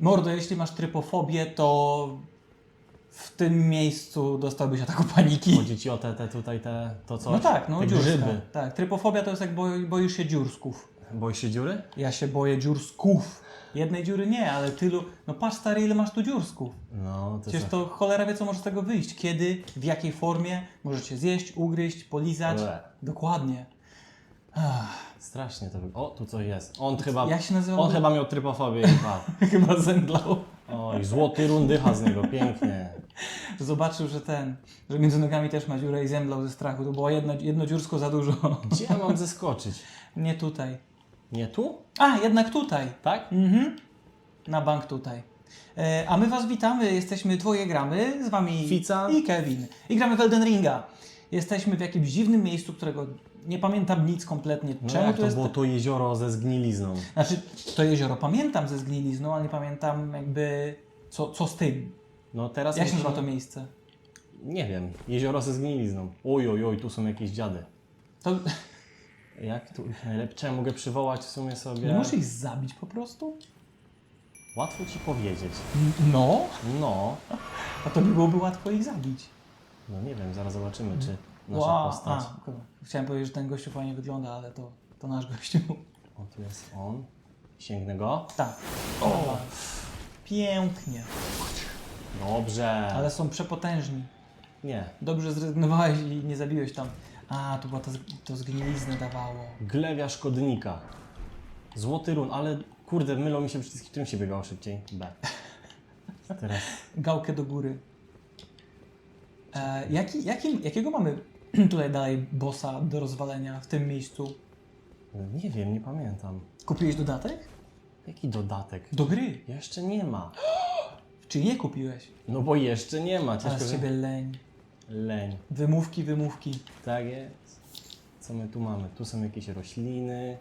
Mordo, jeśli masz trypofobię, to w tym miejscu dostałbyś ataku paniki. Chodzi ci o te, te tutaj, te, to coś? No tak, no te dziurska. grzyby. Tak, trypofobia to jest jak boi, boisz się dziursków. Boisz się dziury? Ja się boję dziursków. Jednej dziury nie, ale tylu. No patrz stary, ile masz tu dziursków. No, to Przecież to cholera wie, co może z tego wyjść. Kiedy, w jakiej formie możecie zjeść, ugryźć, polizać. Ble. Dokładnie. Ach, Strasznie to wygląda. O, tu coś jest. On chyba, jak się nazywa? on chyba miał trypofobię i padł. chyba zemdlał. Oj, złoty run dycha z niego, pięknie. Zobaczył, że ten, że między nogami też ma dziurę i zemdlał ze strachu. To było jedno, jedno dziursko za dużo. Gdzie ja mam zeskoczyć? Nie tutaj. Nie tu? A, jednak tutaj. Tak? Mhm. Na bank tutaj. E, a my Was witamy, jesteśmy dwoje gramy, z Wami Fica. i Kevin. I gramy w Elden Ringa. Jesteśmy w jakimś dziwnym miejscu, którego nie pamiętam nic kompletnie. No Czemu jak to to jest... było to jezioro ze zgnilizną? Znaczy, to jezioro pamiętam ze zgnilizną, ale nie pamiętam jakby co, co z tym. No teraz... Jak się nazywa to miejsce? Nie wiem, jezioro ze zgnilizną. Oj, oj, oj, tu są jakieś dziady. To Jak tu najlepsze mogę przywołać w sumie sobie? nie możesz ich zabić po prostu? Łatwo ci powiedzieć. No, No, a to nie byłoby łatwo ich zabić. no nie wiem, zaraz zobaczymy, czy nasza Wow, postać. a, kurwa. Chciałem powiedzieć, że ten gościu fajnie wygląda, ale to, to nasz gościu. O, tu jest on. Sięgnę go. Tak. O, pięknie. Dobrze. Ale są przepotężni. Nie. Dobrze zrezygnowałeś i nie zabiłeś tam. A, to była to, to zgniliznę dawało. Glewia szkodnika. Złoty run, ale kurde, mylą mi się przyciski, którym się biegało szybciej. B. Teraz. Gałkę do góry. E, jaki, jaki, jakiego mamy tutaj dalej bossa do rozwalenia w tym miejscu? Nie wiem, nie pamiętam. Kupiłeś dodatek? Jaki dodatek? Do gry. Jeszcze nie ma. Czy nie kupiłeś? No bo jeszcze nie ma. Ciężko z ciebie leń. Leń. Wymówki, wymówki. Tak jest. Co my tu mamy? Tu są jakieś rośliny.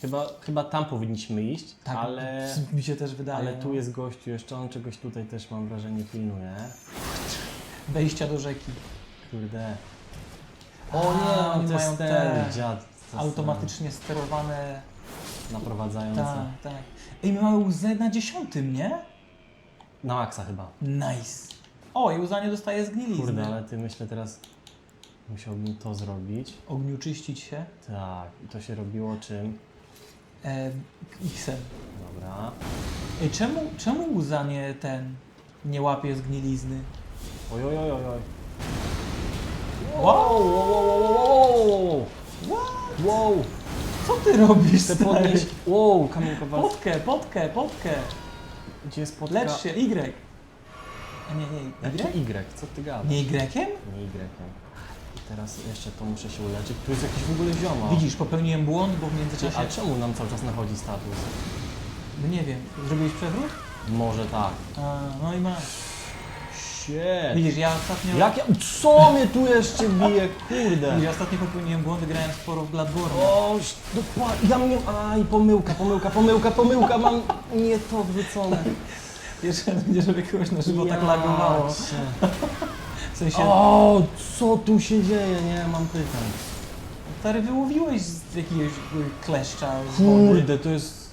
Chyba, chyba tam powinniśmy iść, Tak, ale, mi się też wydaje. ale tu no. jest gościu jeszcze, on czegoś tutaj też mam wrażenie pilnuje. Wejścia do rzeki. Kurde. O nie, oni mają te dziad. to Automatycznie sterowane. jest Naprowadzający. Tak, tak. Ej, my mamy łzę na dziesiątym, nie? Na maksa chyba. Nice. O, i łza nie dostaje zgnilizny. Kurde, ale ty myślę teraz musiałbym to zrobić. Ogniu czyścić się. Tak, i to się robiło czym? E, X-em. Dobra. Ej, czemu, czemu łza nie ten, nie łapie zgnilizny? Oj, oj, oj, oj, oj. Wow! wow, wow, wow, What? wow. Co ty robisz, Chcę stary? podnieść. Wow, kamień kowalski. Potkę, potkę, potkę. Gdzie jest podka? Lecz się, Y. A nie, nie, Y? Y? Co ty gadasz? Nie Y? Nie Y. I teraz jeszcze to muszę się uleczyć. Tu jest jakiś w ogóle zioma. Widzisz, popełniłem błąd, bo w międzyczasie... A czemu nam cały czas nachodzi status? No nie wiem, zrobiłeś przewrót? Może tak. A, no i masz. Shit. Widzisz, ja ostatnio... Jak ja... Co mnie tu jeszcze bije? Kurde. Widzisz, ja ostatnio popełniłem błąd, grałem sporo w Bloodborne. O, dokładnie. Ja mnie... Aj, pomyłka, pomyłka, pomyłka, pomyłka. Mam nie to wrzucone. Jeszcze będzie, żeby kogoś na żywo tak lagowało. Jacie. W sensie, O, co tu się dzieje? Nie, mam pytań. stary, wyłowiłeś z jakiegoś y, kleszcza z. Kurde, to jest...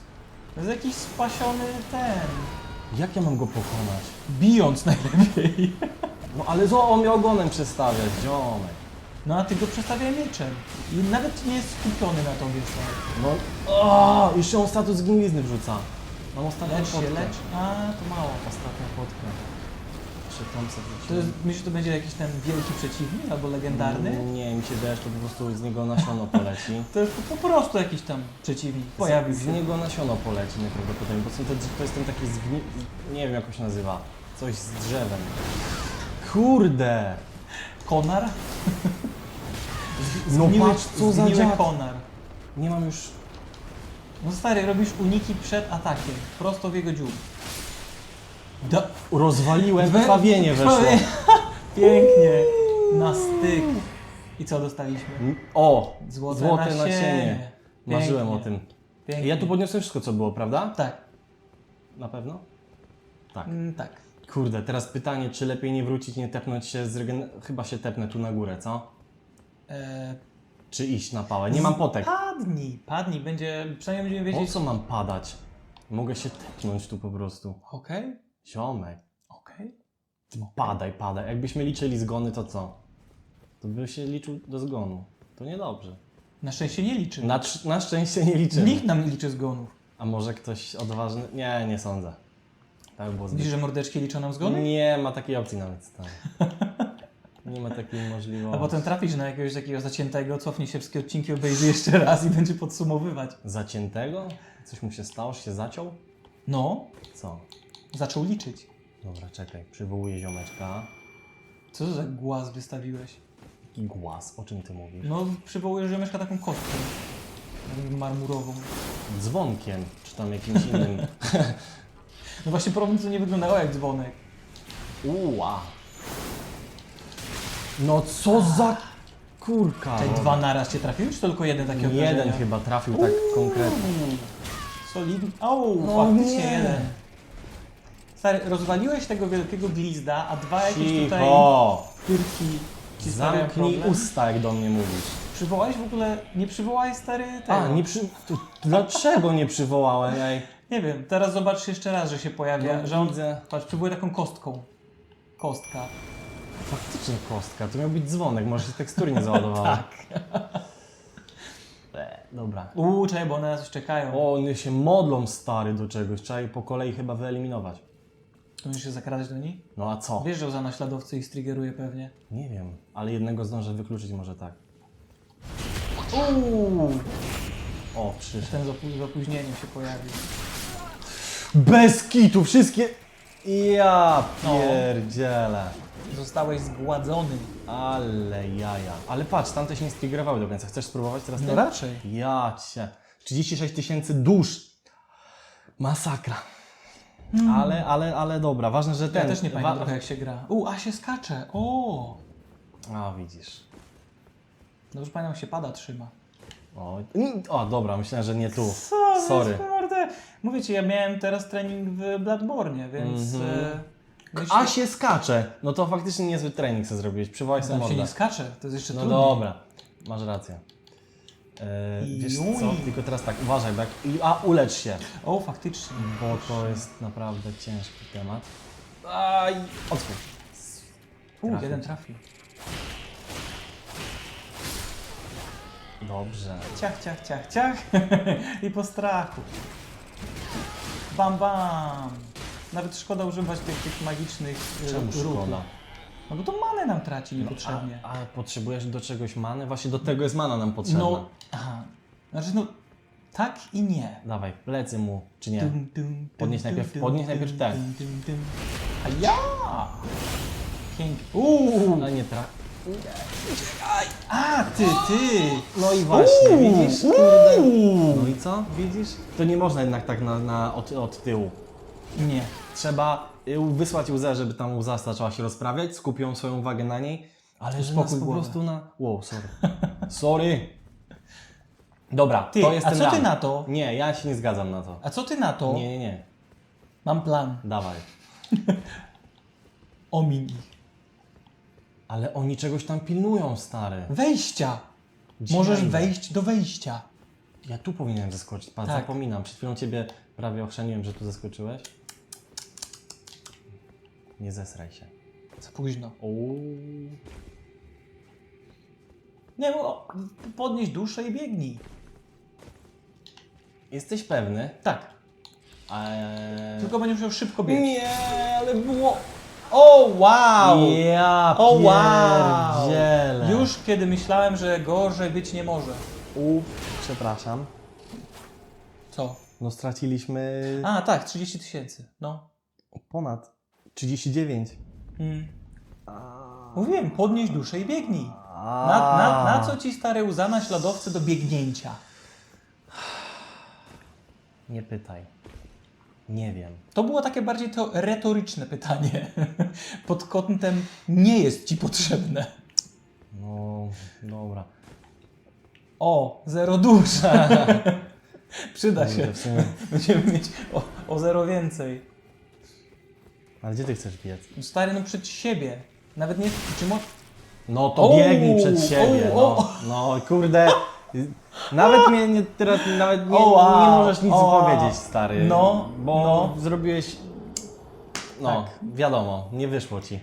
To jest jakiś spasiony ten... Jak ja mam go pokonać? Bijąc najlepiej. No ale co on mnie ogonem przestawia, ziomek. No a ty go przestawiaj mieczem. I nawet nie jest skupiony na tobie, stary. No, o, jeszcze on status gnilizny wrzuca. Mam ostatnią Lecz się, potkę. lecz. A, to mało. Ostatnią potkę. Jeszcze tam To jest, myślisz, że to będzie jakiś ten wielki przeciwnik albo legendarny? Nie, mi się wydaje, że to po prostu z niego nasiono poleci. To jest po prostu jakiś tam przeciwnik. Pojawił z, z się. niego nasiono poleci najprawdopodobniej, bo są te, to jest ten taki zgni... nie wiem jak on się nazywa. Coś z drzewem. Kurde! Konar? No Zgniły- patrz, co za zgniły dziad. konar. Nie mam już... No stary, robisz uniki przed atakiem. Prosto w jego dziób. Rozwaliłem, krwawienie weszło. Pięknie. Na styk. I co dostaliśmy? O! Złote, nasienie. nasienie. Marzyłem o Pięknie. tym. Pięknie. Ja tu podniosłem wszystko, co było, prawda? Tak. Na pewno? Tak. Mm, tak. Kurde, teraz pytanie, czy lepiej nie wrócić, nie tepnąć się z regen... Chyba się tepnę tu na górę, co? E, Czy iść na pałę? Nie mam potek. Padnij, padnij. Będzie, przynajmniej będziemy Po wiedzieć, co mam padać? Mogę się tepnąć tu po prostu. Okej, Ziomek. okej. Padaj, padaj. Jakbyśmy liczyli zgony, to co? To by się liczył do zgonu. To niedobrze. Na szczęście nie liczy. Na, trz- na szczęście nie liczymy. Nikt nam nie liczy zgonów. A może ktoś odważny? Nie, nie sądzę. Tak by było Widzisz, zbyt... że mordeczki liczą nam zgony? Nie ma takiej opcji nawet. Stary. Nie ma takiej możliwości. A potem trafisz na jakiegoś takiego zaciętego, cofnie się wszystkie odcinki, obejrzy jeszcze raz i będzie podsumowywać. Zaciętego? Coś mu się stało, że się zaciął? No, Co? Zaczął liczyć. Dobra, czekaj. Przywołuję ziomeczka. Co to za głaz wystawiłeś? Jaki głaz? O czym ty mówisz? No, przywołujesz rzemeszka taką kostkę. Taką Marmurową. Dzwonkiem, czy tam jakimś innym. No właśnie problem, co nie wyglądało jak dzwonek. Uła! No co za kurka! Te no. dwa naraz cię trafiły, czy tylko jeden taki Jeden obrażenia? chyba trafił tak konkretnie. Solidny. O, No faktycznie nie. jeden. Stary, rozwaliłeś tego wielkiego glizda, a dwa jakieś tutaj Cicho! pyrki ci Zamknij problem. usta, jak do mnie mówisz. Przywołałeś w ogóle, nie przywołałeś stary tego. A, nie przy... to Dlaczego nie przywołałem? Ej? Nie wiem, teraz zobacz jeszcze raz, że się pojawia, No, że on, widzę. patrz, przywołuje taką kostką. Kostka. Faktycznie kostka, to miał być dzwonek, może się tekstury nie załadowały. Tak. E, Dobra. Uuu, czekaj, bo one nas już czekają. O, one się modlą stary do czegoś, trzeba je po kolei chyba wyeliminować. To musisz się zakradać do nich? No a co? Wiesz, że za naśladowcy ich striggeruje pewnie. Nie wiem, ale jednego zdążę wykluczyć może tak. Uuu, O, przyszedł. ten z, z opóźnieniem się pojawił. Bez kitu, wszystkie... Ja No. pierdzielę. Zostałeś zgładzony. Ale jaja. Ale patrz, tamte się nie striggerowały do końca. Chcesz spróbować teraz No raczej. Ja cię. 36 tysięcy dusz. Masakra. Ale, ale, ale dobra. Ważne, że ten... Ja też nie pamiętam trochę jak się gra. U, a się skacze. O! A, widzisz. No już pamiętam, jak się pada trzyma. O, o, dobra, myślałem, że nie tu. Co? Sorry. Kurde. Mówię ci, ja miałem teraz trening w Bloodborne, więc... Mhm. e, myślę- A się skacze. No to faktycznie niezły trening sobie zrobiłeś. Przywołaj sobie Tam się mordę. nie skacze, to jest jeszcze No trudniej. dobra, masz rację. E, wiesz co, Juj. tylko teraz tak, uważaj, bo jak, a ulecz się, O, faktycznie. bo to jest naprawdę ciężki temat. Aj, otwórz. U, Trafił jeden trafił. Dobrze. Ciach, ciach, ciach, ciach. I po strachu. Bam, bam. Nawet szkoda używać tych, tych magicznych e, Czemu ruchów. szkoda? No bo to manę nam traci niepotrzebnie. A, a potrzebujesz do czegoś many? Właśnie do tego jest mana nam potrzebna. no, aha. Znaczy no, tak i nie. Dawaj, plecy mu, czy nie? Dum, dum, Podnieś dum, najpierw- dum, podnieś dum, najpierw te. dum, dum, dum. A ja! Pięknie. Uuu! Ale nie tra... A, ty, ty! No i właśnie, widzisz? Kurde. No i co? Widzisz? To nie można jednak tak na, na, od, od tyłu. Nie. Trzeba wysłać łzę, żeby tam łza zaczęła się rozprawiać, skupią swoją uwagę na niej, ale że nas po głowę. prostu na... Wow, sorry. sorry. Dobra, Ty, to jest a ten co ty na to? Nie, ja się nie zgadzam na to. A co ty na to? Nie, nie, nie. Mam plan. Dawaj. Omin ich. Ale oni czegoś tam pilnują, stary. Wejścia! Gdzie Możesz ja idę? wejść do wejścia. Ja tu powinienem zeskoczyć. Patrz, Tak. zapominam. Przed chwilą ciebie prawie ochrzaniłem, że tu zeskoczyłeś. Nie zesraj się. Za późno. Uuu. Nie, bo podnieś duszę i biegnij. Jesteś pewny? Tak. Eee... Tylko będziesz musiał szybko biec. Nie, ale było... O, wow! Ja O, wow! pierdzielę. Już kiedy myślałem, że gorzej być nie może. U, przepraszam. Co? No straciliśmy A, tak, 30 tysięcy. No. ponad 39. Mm. Mówiłem, podnieś duszę i biegnij. Na, na, na co ci stare łza naśladowcy do biegnięcia? Nie pytaj. Nie wiem. To było takie bardziej to retoryczne pytanie. Pod kątem nie jest ci potrzebne. No, dobra. O, zero dusz. Przyda się. Kurde, w sumie. Będziemy mieć o, o zero więcej. Ale gdzie ty chcesz biec? Stary, no przed siebie. Nawet nie... Czy mo... No to O, biegnij przed siebie. No, no kurde. Nawet mnie nie, teraz nawet nie, nie możesz nic powiedzieć, stary. No, bo no. zrobiłeś. No, Tak. wiadomo, nie wyszło ci.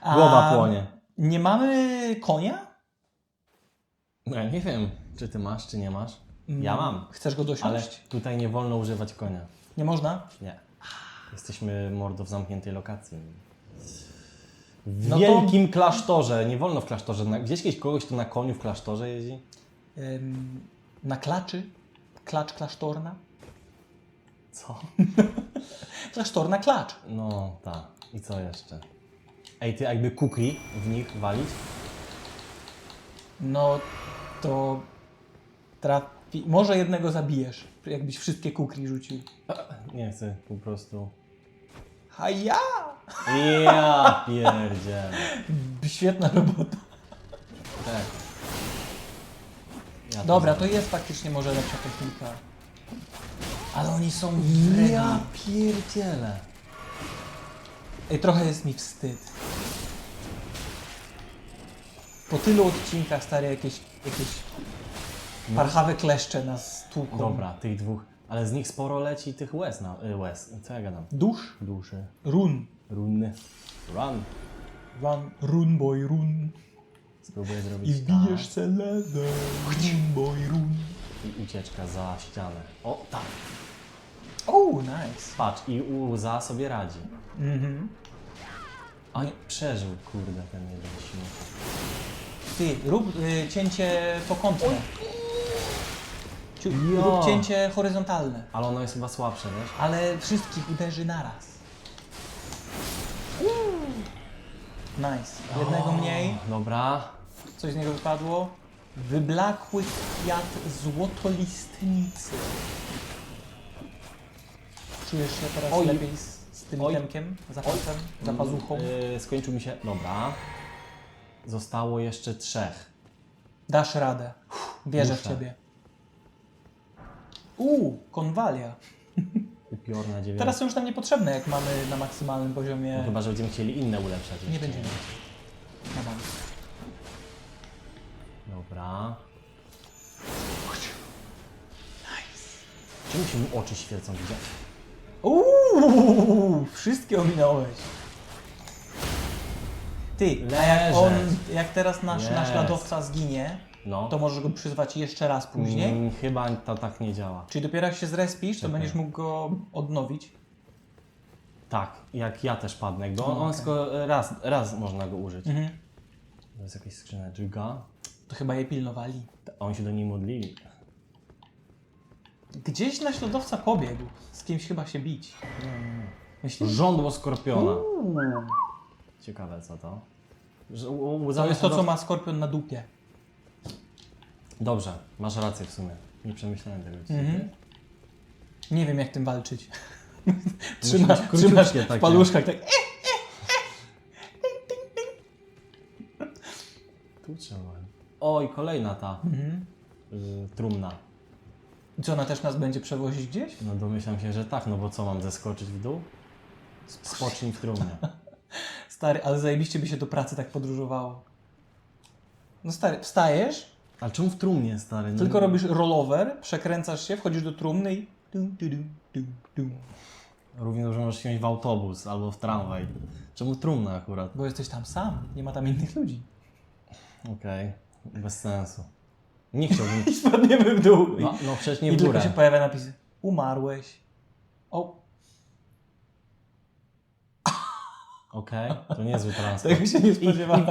A Głowa płonie. Nie mamy konia? No ja nie wiem, czy ty masz, czy nie masz. Ja Mm, mam. Chcesz go Ale dosiąść? tutaj nie wolno używać konia. Nie można? Nie. Jesteśmy mordo w zamkniętej lokacji. W No to- wielkim klasztorze. Nie wolno w klasztorze. Na- Gdzieś kiedyś kogoś, kto na koniu w klasztorze jeździ? Ym, na klaczy? Klacz klasztorna? Co? Klasztorna klacz. No, tak. I co jeszcze? Ej, ty jakby kukli w nich walić? No to Może jednego zabijesz, jakbyś wszystkie kukli rzucił. Nie chcę po prostu. A ja! Ja pierdzielę. Świetna robota. Tak. Ja to Dobra, zrobię. to jest faktycznie może lepsza technika. Ale oni są wredni. Ja pierdzielę. Ej, trochę jest mi wstyd. Po tylu odcinkach, stary, jakieś, jakieś parchawe kleszcze nas tłuką. Dobra, tych dwóch. Ale z nich sporo leci tych łez na... Y, łez. Co ja gadam? Dusz? Duszy. Run. Runny. Run. Run, run, boy, run. Spróbuję zrobić I wbijesz tak. celenę. Run, boy, run. I ucieczka za ścianę. O, tak. Oh, nice. Patrz, i łza sobie radzi. Mhm. A przeżył, kurde, ten jeden silnik. Ty, rób y, cięcie pokątne. Ciu, Ja. rób cięcie horyzontalne. Ale ono jest chyba słabsze, wiesz? Ale wszystkich uderzy naraz. Nice. Jednego mniej. Dobra. Coś z niego wypadło. Wyblakły kwiat złotolistnicy. Czujesz się teraz Oj. lepiej z, z tym Oj. itemkiem? Zapasem? Zapazuchą? Yy, skończył mi się. Dobra. Zostało jeszcze trzech. Dasz radę. Wierzę w muszę. ciebie. Uuu, konwalia. Upiorna dziewiątka. Teraz są już nam niepotrzebne, jak mamy na maksymalnym poziomie. No, chyba, że będziemy chcieli inne ulepszać. Nie jeszcze. będziemy. Na bank. Dobra. Czemu się mu oczy świecą, widziałeś? Uuu, wszystkie ominąłeś. Ty, a jak Leżeć. on, jak teraz nasz Jest. naśladowca zginie, No. to możesz go przyzwać jeszcze raz później. Mm, chyba to tak nie działa. Czyli dopiero jak się zrespisz, to będziesz mógł go odnowić. Tak, jak ja też padnę. Go, No, on tylko raz, raz można go użyć. Mhm. To jest jakaś skrzyneczka. To chyba je pilnowali. A Oni się do niej modlili. Gdzieś naśladowca pobiegł. Z kimś chyba się bić. Myślisz? Żądło skorpiona. Uuu. Ciekawe co to. Że, u- łza To jest to, co ma skorpion na dupie. Dobrze, masz rację w sumie. Nie przemyślałem tego. Mhm. Nie wiem, jak tym walczyć. Trzyma, być króciutkie trzymasz takie. w paluszkach tak. E! Tu trzeba. Oj, kolejna ta Mhm. y, trumna. I Co, ona też nas będzie przewozić gdzieś? No domyślam się, że tak, no bo co mam zeskoczyć w dół? Spocznij w trumnie. Stary, ale zajebiście by się do pracy tak podróżowało. No stary, wstajesz, Ale czemu w trumnie, stary? Nie- tylko robisz rollover, przekręcasz się, wchodzisz do trumny i... Dum. Równie dobrze możesz wsiąść w autobus albo w tramwaj. Czemu trumna akurat? Bo jesteś tam sam, nie ma tam innych ludzi. Okej, bez sensu. Nie chciałbym... I spadniemy w dół. No, no przecież nie I w tylko górę. się pojawia napis Umarłeś. O, Okej, to niezły transport. tego się nie spodziewałem.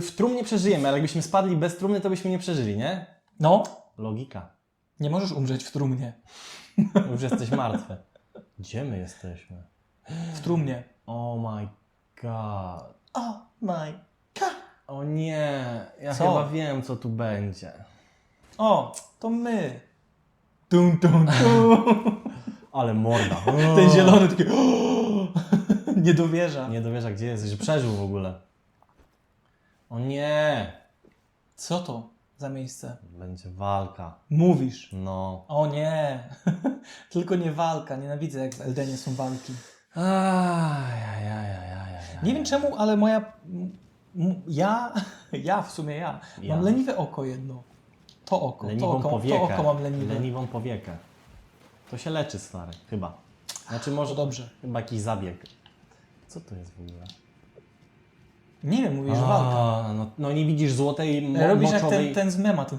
w trumnie przeżyjemy, ale jakbyśmy spadli bez trumny, to byśmy nie przeżyli, nie? No, Logika. nie możesz umrzeć w trumnie. Już jesteś martwy. Gdzie my jesteśmy? W trumnie. Oh my god. Oh my god. O nie, ja Co? chyba wiem, co tu będzie. O, to my. Tum, tum, tum. Ale morda. Ten zielony taki nie dowierza. Nie dowierza, gdzie jesteś, że przeżył w ogóle. O nie! Co to za miejsce? Będzie walka. Mówisz. No. O nie. Tylko nie walka. Nienawidzę jak w Eldenie są walki. Ajajajajajaj. Nie wiem czemu, ale moja... m- Ja, ja w sumie ja, Ja. mam leniwe oko jedno. To oko, to Leniwą oko, powiekę. to oko mam leniwe. Leniwą powiekę. To się leczy, stary, chyba. Znaczy może dobrze. Chyba jakiś zabieg. Co to jest w ogóle? Nie wiem, mówisz walka. A, no, no nie widzisz złotej mo- Robisz jak moczowej... ten, ten z mema. Ten...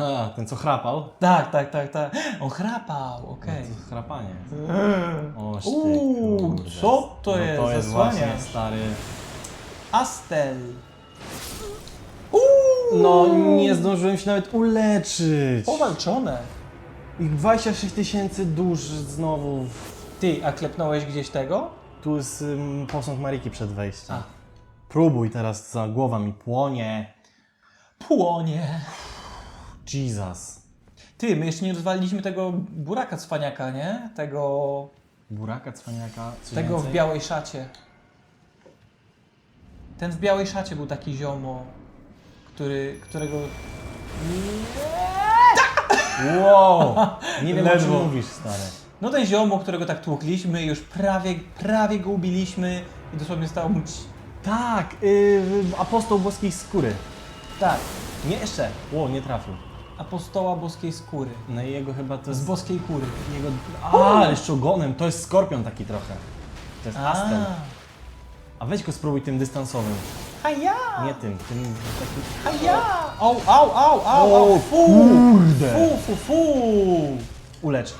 A, ten co chrapał? Tak, tak, tak, tak. On chrapał, okej. To chrapanie. Oż ty, Uuu, kurde. co to no, jest? To jest właśnie, stary... Astel. Uuu, No, nie zdążyłem się nawet uleczyć. powalczone. I 26 tysięcy dusz znowu. Ty, a klepnąłeś gdzieś tego? Tu jest um, posąg Mariki przed wejściem. A. Próbuj teraz, za głowa mi płonie. Płonie. Jesus. Ty, my jeszcze nie rozwaliliśmy tego buraka cwaniaka, nie? Tego, Buraka, cwaniaka, coś tego w więcej? białej szacie. Ten w białej szacie był taki ziomo, który, którego... Wow! Nie wiem o czym Ledwo. mówisz, stary. No ten ziomo, którego tak tłukliśmy, już prawie, prawie go ubiliśmy i dosłownie stało mu... ci- Tak, yy, apostoł boskiej skóry. Tak, Nie jeszcze. Ło, nie trafił. apostoła boskiej skóry. No i jego chyba to jest... Z boskiej kury. Jego... A, ale jeszcze ogonem. To jest skorpion taki trochę. To jest astel. A weź go spróbuj tym dystansowym. A ja! Nie tym, tym takim... A ja! Au, au, au, au, O, au, fu! kurde. Fu, fu, fu! Ulecz.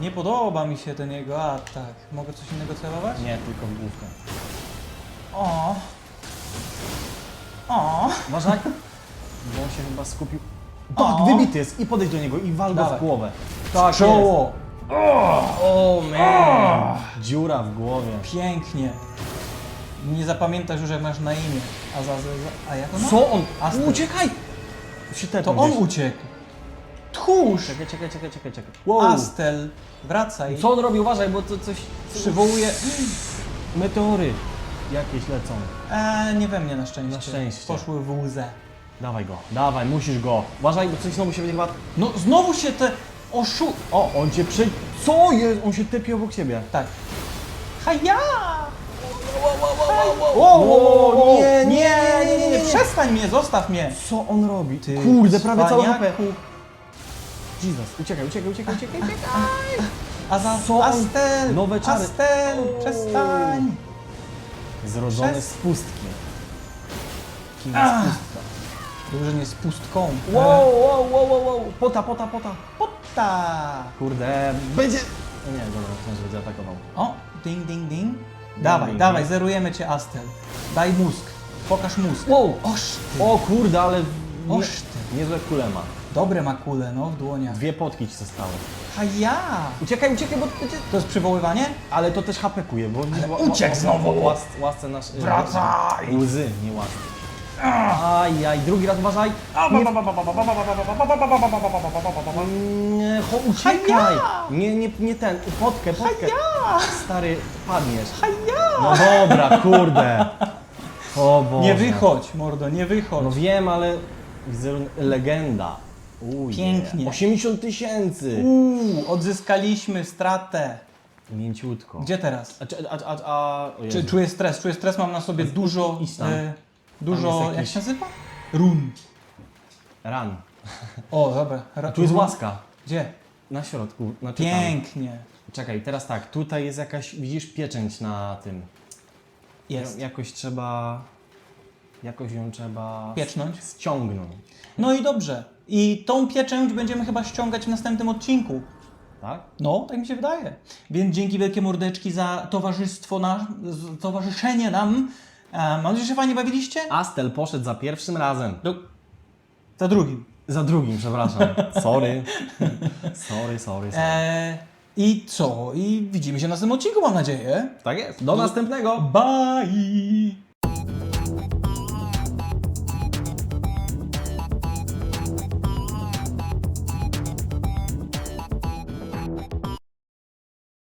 Nie podoba mi się ten jego atak. Mogę coś innego celować? Nie, tylko w główkę. O! O! Uważaj. Bo on się chyba skupił. Tak, wybity jest. I podejdź do niego i wal go Dawaj. w głowę. Tak Czoło! O man. Dziura w głowie. Pięknie. Nie zapamiętasz już jak masz na imię. A za, za, za a jak on ma? Co on? Uciekaj! Się To on gdzieś. uciekł. Tchórz! Czekaj, czekaj, czekaj, czekaj, czekaj. Astel, wracaj. Co on robi? Uważaj, bo to coś Przywołuje... Meteory jakieś lecą. E, nie we mnie na szczęście. Na szczęście. Poszły w łzę. Dawaj go, dawaj, musisz go. Uważaj, bo coś znowu się będzie chyba... No znowu się te... Oszu... O, on cię przy... Co jest? On się tepie obok siebie. Tak. Haja! Wow, wow, wow, nie, nie, nie, nie, nie, przestań mnie, zostaw mnie. Co on robi? Ty Kurde, prawie całe HP. Jesus, uciekaj, uciekaj, uciekaj, uciekaj, uciekaj. A za... Co on- Astel! Nowe czary. Astel! O. Przestań! Zrodzony Przez- z pustki. Kim Ach. jest pustka? Dobrze, nie z pustką. Wow, wow, wow, wow, wow. Pota, pota, pota. Pota! Kurde, będzie... Nie, dobra, że będzie atakował. O, ding, ding, ding. Dawaj, ding, dawaj, ding. zerujemy cię, Astel. Daj mózg. Pokaż mózg. Wow. Oż ty. O kurde, ale... Nie, Oż ty. niezłe kule ma. Dobre ma kule, no, w dłoniach. Dwie potki ci zostały. Haja! Uciekaj, uciekaj, bo. To jest przywoływanie? Ale to też HP kuje, bo... bo- uciekł znowu. Łas, łasce nasz... Wracaj. Łzy, nie łasce. Ajaj, drugi raz uważaj. Nie, cho, uciekaj. Nie, nie, nie ten, potkę, potkę. Stary, padniesz. No dobra, kurde. O Boże. Nie wychodź, mordo, nie wychodź. No wiem, ale legenda. Uj, Pięknie. 80 tysięcy. Uuu, odzyskaliśmy stratę. Mięciutko. Gdzie teraz? A, a, a, a, o Czy Jezu. czuję stres? Czuję stres, mam na sobie dużo. idź tam. E, dużo. jest Jak jakiś- się nazywa? Run. Ran. O, dobra. Ra, Tu jest łaska. Gdzie? Na środku. Znaczy tam. Pięknie. Czekaj, teraz tak, tutaj jest jakaś, widzisz, pieczęć na tym. Jest. Ją- Jakoś trzeba, jakoś ją trzeba Piecznąć. ściągnąć, No i dobrze. I tą pieczęć będziemy chyba ściągać w następnym odcinku. tak? No, tak mi się wydaje. Więc dzięki wielkie mordeczki za towarzystwo, na, towarzyszenie nam. E, mam nadzieję, że fajnie bawiliście? Astel poszedł za pierwszym razem. Do... Za drugim. Za drugim, przepraszam. Sorry. Sorry, sorry, sorry. E, I co? I widzimy się w następnym odcinku, mam nadzieję. Tak jest. Do następnego. Bye!